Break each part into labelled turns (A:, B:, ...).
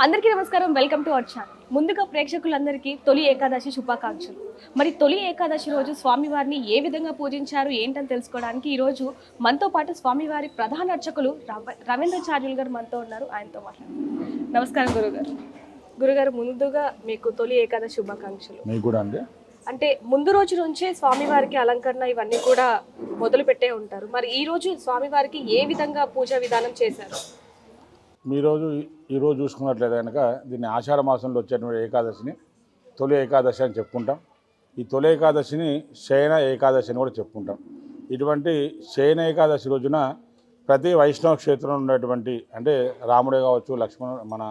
A: అందరికీ నమస్కారం. Welcome to our channel. ముందుగా ప్రేక్షకులందరికీ తొలి ఏకాదశి శుభాకాంక్షలు. మరి తొలి ఏకాదశి రోజు స్వామివారిని ఏ విధంగా పూజించారు ఏంటని తెలుసుకోవడానికి ఈరోజు మనతో పాటు స్వామివారి ప్రధాన అర్చకులు రవ- రవీంద్రచార్యులు గారు మనతో ఉన్నారు. ఆయనతో మాట్లాడారు నమస్కారం గురుగారు. గురుగారు ముందుగా మీకు తొలి ఏకాదశి శుభాకాంక్షలు.
B: మీకు కూడా అండి?
A: అంటే ముందు రోజు నుంచే స్వామివారికి అలంకరణ ఇవన్నీ కూడా మొదలు పెట్టే ఉంటారు. మరి ఈ రోజు స్వామివారికి ఏ విధంగా పూజా విధానం చేశారు?
B: మీరోజు ఈరోజు చూసుకున్నట్లయితే కనుక దీన్ని ఆషాఢ మాసంలో వచ్చేటువంటి ఏకాదశిని తొలి ఏకాదశి అని చెప్పుకుంటాం. ఈ తొలి ఏకాదశిని శయన ఏకాదశి అని కూడా చెప్పుకుంటాం. ఇటువంటి శయన ఏకాదశి రోజున ప్రతి వైష్ణవ క్షేత్రంలో ఉన్నటువంటి అంటే రాముడే కావచ్చు లక్ష్మణ మన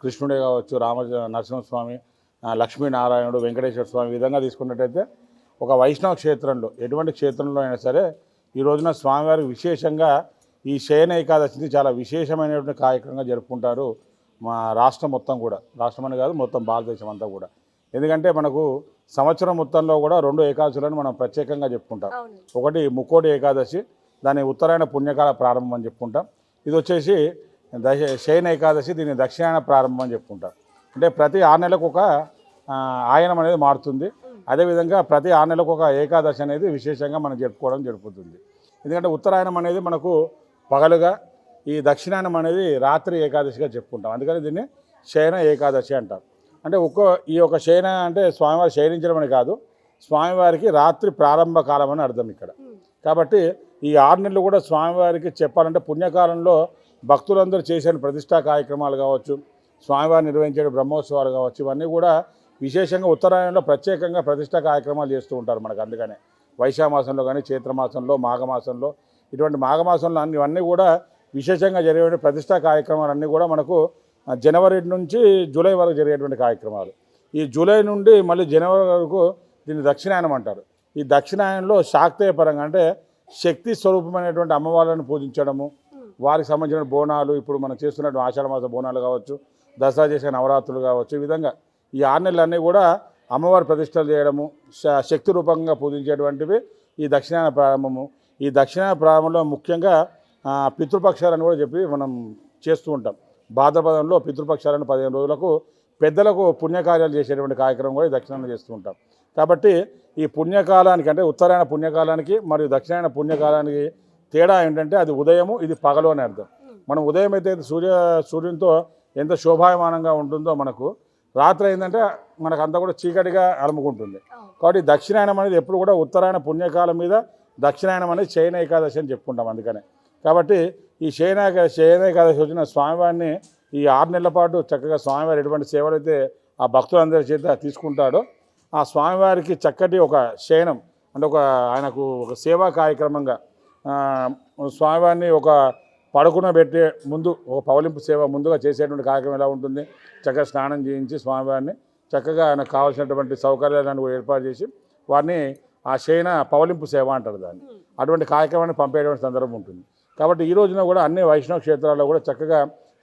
B: కృష్ణుడే కావచ్చు రామ నరసింహస్వామి లక్ష్మీనారాయణుడు వెంకటేశ్వర స్వామి విధంగా తీసుకున్నట్టయితే ఒక వైష్ణవ క్షేత్రంలో ఎటువంటి క్షేత్రంలో అయినా సరే ఈ రోజున స్వామివారి విశేషంగా ఈ శయన ఏకాదశిని చాలా విశేషమైనటువంటి కార్యక్రమంగా జరుపుకుంటారు మా రాష్ట్రం మొత్తం కూడా. రాష్ట్రం అని కాదు మొత్తం భారతదేశం అంతా కూడా. ఎందుకంటే మనకు సంవత్సరం మొత్తంలో కూడా రెండు ఏకాదశులను మనం ప్రత్యేకంగా చెప్పుకుంటాం. ఒకటి ముక్కోటి ఏకాదశి దాని ఉత్తరాయణ పుణ్యకాల ప్రారంభం అని చెప్పుకుంటాం. ఇది వచ్చేసి దశ శయన ఏకాదశి దీన్ని దక్షిణాయన ప్రారంభం అని చెప్పుకుంటాం. అంటే ప్రతి ఆరు నెలలకు ఒక ఆయనం అనేది మారుతుంది. అదేవిధంగా ప్రతి ఆరు నెలలకు ఒక ఏకాదశి అనేది విశేషంగా మనం జరుపుకోవడం జరుపుతుంది ఎందుకంటే ఉత్తరాయణం అనేది మనకు పగలుగా ఈ దక్షిణాయనం అనేది రాత్రి ఏకాదశిగా చెప్పుకుంటాం. అందుకని దీన్ని శయన ఏకాదశి అంటారు. అంటే ఒక్కో ఈ యొక్క శయన అంటే స్వామివారి శయనించడం అని కాదు స్వామివారికి రాత్రి ప్రారంభ కాలం అని అర్థం ఇక్కడ. కాబట్టి ఈ ఆరు నెలలు కూడా స్వామివారికి చెప్పాలంటే పుణ్యకాలంలో భక్తులందరూ చేసే ప్రతిష్టా కార్యక్రమాలు కావచ్చు స్వామివారు నిర్వహించే బ్రహ్మోత్సవాలు కావచ్చు ఇవన్నీ కూడా విశేషంగా ఉత్తరాయణంలో ప్రత్యేకంగా ప్రతిష్టా కార్యక్రమాలు చేస్తూ ఉంటారు మనకు. అందుకనే వైశామాసంలో కానీ చైత్రమాసంలో మాఘమాసంలో ఇటువంటి మాఘమాసంలో అన్ని ఇవన్నీ కూడా విశేషంగా జరిగే ప్రతిష్టా కార్యక్రమాలు అన్నీ కూడా మనకు జనవరి నుంచి జూలై వరకు జరిగేటువంటి కార్యక్రమాలు. ఈ జూలై నుండి మళ్ళీ జనవరి వరకు దీన్ని దక్షిణాయనం అంటారు. ఈ దక్షిణాయనంలో శాక్తేయ పరంగా అంటే శక్తి స్వరూపమైనటువంటి అమ్మవార్లను పూజించడము వారికి సంబంధించిన బోనాలు ఇప్పుడు మనం చేస్తున్నటువంటి ఆషాఢమాస బోనాలు కావచ్చు దసరా చేసే నవరాత్రులు కావచ్చు ఈ విధంగా ఈ ఆరు నెలలన్నీ కూడా అమ్మవారి ప్రతిష్టలు చేయడము శక్తి రూపంగా పూజించేటువంటివి ఈ దక్షిణాయన ప్రారంభము. ఈ దక్షిణాయన ప్రారంభంలో ముఖ్యంగా పితృపక్షాలని కూడా చెప్పి మనం చేస్తూ ఉంటాం. భాద్రపదంలో పితృపక్షాలను పదిహేను రోజులకు పెద్దలకు పుణ్యకార్యాలు చేసేటువంటి కార్యక్రమం కూడా ఈ దక్షిణాయన చేస్తూ ఉంటాం. కాబట్టి ఈ పుణ్యకాలానికి అంటే ఉత్తరాయణ పుణ్యకాలానికి మరియు దక్షిణాయన పుణ్యకాలానికి తేడా ఏంటంటే అది ఉదయము ఇది పగలు అని అర్థం. మనం ఉదయం అయితే సూర్య సూర్యునితో ఎంత శోభాయమానంగా ఉంటుందో మనకు రాత్రి అయిందంటే మనకు అంతా కూడా చీకటిగా అలుముకుంటుంది. కాబట్టి దక్షిణాయనం అనేది ఎప్పుడు కూడా ఉత్తరాయణ పుణ్యకాలం మీద దక్షిణాయనం అనేది శయన ఏకాదశి అని చెప్పుకుంటాం అందుకనే. కాబట్టి ఈ శయన ఏకా- శయన ఏకాదశి వచ్చిన స్వామివారిని ఈ ఆరు నెలల పాటు చక్కగా స్వామివారి ఎటువంటి సేవలు అయితే ఆ భక్తులందరి చేత తీసుకుంటాడో ఆ స్వామివారికి చక్కటి ఒక శయనం అంటే ఒక ఆయనకు ఒక సేవా కార్యక్రమంగా స్వామివారిని ఒక పడుకున పెట్టే ముందు ఒక పవలింపు సేవ ముందుగా చేసేటువంటి కార్యక్రమం ఎలా ఉంటుంది? చక్కగా స్నానం చేయించి స్వామివారిని చక్కగా ఆయనకు కావాల్సినటువంటి సౌకర్యాలను ఏర్పాటు చేసి వారిని ఆ శయన పవలింపు సేవ అంటారు దాన్ని. అటువంటి కార్యక్రమాన్ని పంపేటువంటి సందర్భం ఉంటుంది. కాబట్టి ఈ రోజున కూడా అన్ని వైష్ణవ క్షేత్రాల్లో కూడా చక్కగా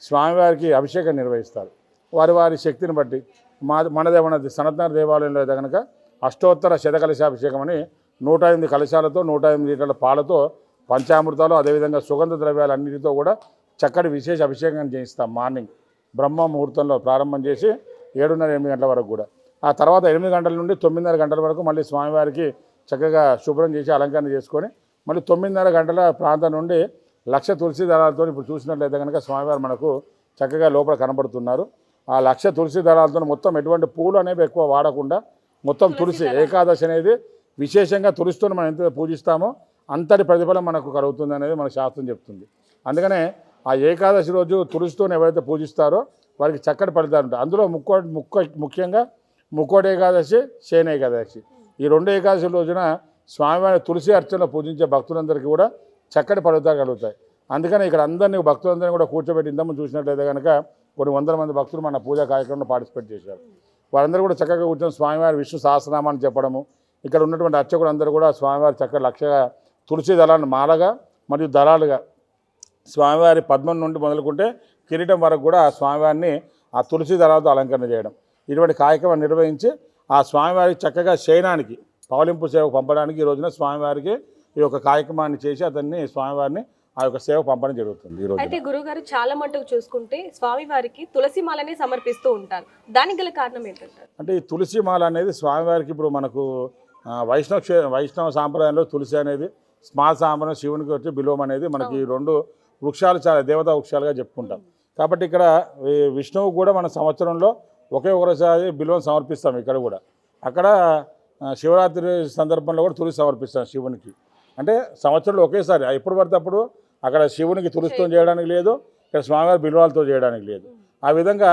B: స్వామివారికి అభిషేకం నిర్వహిస్తారు. వారి వారి శక్తిని బట్టి మా మనదేమన్నది సనత్న దేవాలయంలో అయితే కనుక అష్టోత్తర శతకలశాభిషేకం అని నూట ఎనిమిది కలశాలతో నూట ఎనిమిది లీటర్ల పాలతో పంచామృతాలు అదేవిధంగా సుగంధ ద్రవ్యాలు అన్నిటితో కూడా చక్కటి విశేష అభిషేకం చేయిస్తాం మార్నింగ్. బ్రహ్మ ముహూర్తంలో ప్రారంభం చేసి ఏడున్నర ఎనిమిది గంటల వరకు కూడా. ఆ తర్వాత ఎనిమిది గంటల నుండి తొమ్మిదిన్నర గంటల వరకు మళ్ళీ స్వామివారికి చక్కగా శుభ్రం చేసి అలంకరణ చేసుకొని మళ్ళీ తొమ్మిదిన్నర గంటల ప్రాంతం నుండి లక్ష తులసి దళాలతో ఇప్పుడు చూసినట్లయితే కనుక స్వామివారు మనకు చక్కగా లోపల కనబడుతున్నారు. ఆ లక్ష తులసి దళాలతో మొత్తం ఎటువంటి పూలు అనేవి ఎక్కువ వాడకుండా మొత్తం తులసి ఏకాదశి అనేది విశేషంగా తులసితో మనం ఎంత పూజిస్తామో అంతటి ప్రతిఫలం మనకు కలుగుతుంది అనేది మన శాస్త్రం చెప్తుంది. అందుకనే ఆ ఏకాదశి రోజు తులసితో ఎవరైతే పూజిస్తారో వారికి చక్కటి ఫలితాలు ఉంటాయి. అందులో ముక్కో ముక్క ముఖ్యంగా ముక్కోటి ఏకాదశి శయన ఏకాదశి. ఈ రెండు ఏకాదశి రోజున స్వామివారి తులసి అర్చనలో పూజించే భక్తులందరికీ కూడా చక్కటి ఫలితాలు కలుగుతాయి. అందుకని ఇక్కడ అందరినీ భక్తులందరినీ కూడా కూర్చోబెట్టి ఇంతకుముందు చూసినట్లయితే కనుక కొన్ని వందల మంది భక్తులు మన పూజా కార్యక్రమంలో పార్టిసిపేట్ చేశారు. వారందరూ కూడా చక్కగా కూర్చొని స్వామివారి విష్ణు సహస్రనామాన్ని చెప్పడము ఇక్కడ ఉన్నటువంటి అర్చకులు అందరూ కూడా స్వామివారి చక్కగా లక్షగా తులసి దళాన్ని మాలగా మరియు దళాలుగా స్వామివారి పద్మం నుండి మొదలుకుంటే కిరీటం వరకు కూడా ఆ స్వామివారిని ఆ తులసి దళాలతో అలంకరణ చేయడం. ఇటువంటి కార్యక్రమం నిర్వహించి ఆ స్వామివారికి చక్కగా శయనానికి పవలింపు సేవకు పంపడానికి ఈ రోజున స్వామివారికి ఈ యొక్క కార్యక్రమాన్ని చేసి అతన్ని స్వామివారిని ఆ యొక్క సేవ పంపడం జరుగుతుంది రోజు
A: అయితే గురుగారు చాలా మటుకు చూసుకుంటే స్వామి వారికి తులసి మాలని సమర్పిస్తూ ఉంటారు. దానికి గల కారణం ఏంటంటారు?
B: అంటే ఈ తులసి మాల అనేది స్వామివారికి ఇప్పుడు మనకు వైష్ణవ వైష్ణవ సాంప్రదాయంలో తులసి అనేది స్మాల్ సాంప్రదాయం శివునికి వచ్చి బిలోం అనేది మనకి రెండు వృక్షాలు చాలా దేవతా వృక్షాలుగా చెప్పుకుంటాం. కాబట్టి ఇక్కడ విష్ణువు కూడా మన సంవత్సరంలో ఒకే ఒకసారి బిల్వం సమర్పిస్తాం ఇక్కడ కూడా. అక్కడ శివరాత్రి సందర్భంలో కూడా తులసి సమర్పిస్తాం శివునికి. అంటే సంవత్సరంలో ఒకేసారి ఎప్పుడు పడితే అప్పుడు అక్కడ శివునికి తులసితో చేయడానికి లేదు ఇక్కడ స్వామివారి బిల్వాలతో చేయడానికి లేదు. ఆ విధంగా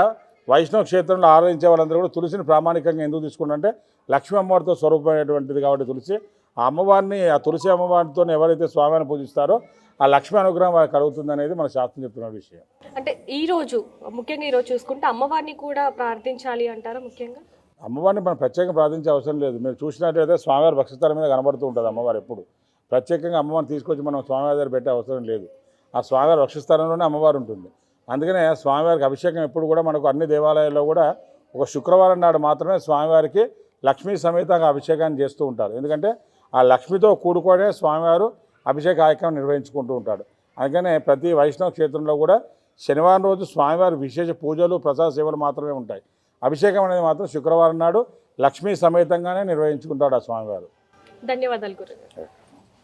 B: వైష్ణవ క్షేత్రంలో ఆరాధించే వాళ్ళందరూ కూడా తులసిని ప్రామాణికంగా ఎందుకు తీసుకుంటారంటే లక్ష్మీ అమ్మవారితో స్వరూపమైనటువంటిది కాబట్టి తులసి ఆ అమ్మవారిని ఆ తులసి అమ్మవారితో ఎవరైతే స్వామిని పూజిస్తారో ఆ లక్ష్మీ అనుగ్రహం వారికి కలుగుతుంది అనేది మన శాస్త్రం చెప్తున్న విషయం.
A: అంటే ఈ రోజు ముఖ్యంగా ఈ రోజు చూసుకుంటే అమ్మవారిని కూడా ప్రార్థించాలి అంటారా ముఖ్యంగా?
B: అమ్మవారిని మనం ప్రత్యేకంగా ప్రార్థించే అవసరం లేదు. మీరు చూసినట్లయితే స్వామివారి భక్షస్థలం మీద కనబడుతూ ఉంటుంది అమ్మవారు ఎప్పుడు. ప్రత్యేకంగా అమ్మవారిని తీసుకొచ్చి మనం స్వామివారి దగ్గర పెట్టే అవసరం లేదు. ఆ స్వామివారి వక్షస్థలంలోనే అమ్మవారు ఉంటుంది. అందుకనే స్వామివారికి అభిషేకం ఎప్పుడు కూడా మనకు అన్ని దేవాలయాల్లో కూడా ఒక శుక్రవారం నాడు మాత్రమే స్వామివారికి లక్ష్మీ సమేతంగా అభిషేకాన్ని చేస్తూ ఉంటారు. ఎందుకంటే ఆ లక్ష్మితో కూడుకొనే స్వామివారు అభిషేక కార్యక్రమం నిర్వహించుకుంటూ ఉంటాడు. అందుకనే ప్రతి వైష్ణవ క్షేత్రంలో కూడా శనివారం రోజు స్వామివారి విశేష పూజలు ప్రసాద సేవలు మాత్రమే ఉంటాయి. అభిషేకం అనేది మాత్రం శుక్రవారం నాడు లక్ష్మీ సమేతంగానే నిర్వహించుకుంటాడు ఆ స్వామివారు.
A: ధన్యవాదాలు గురు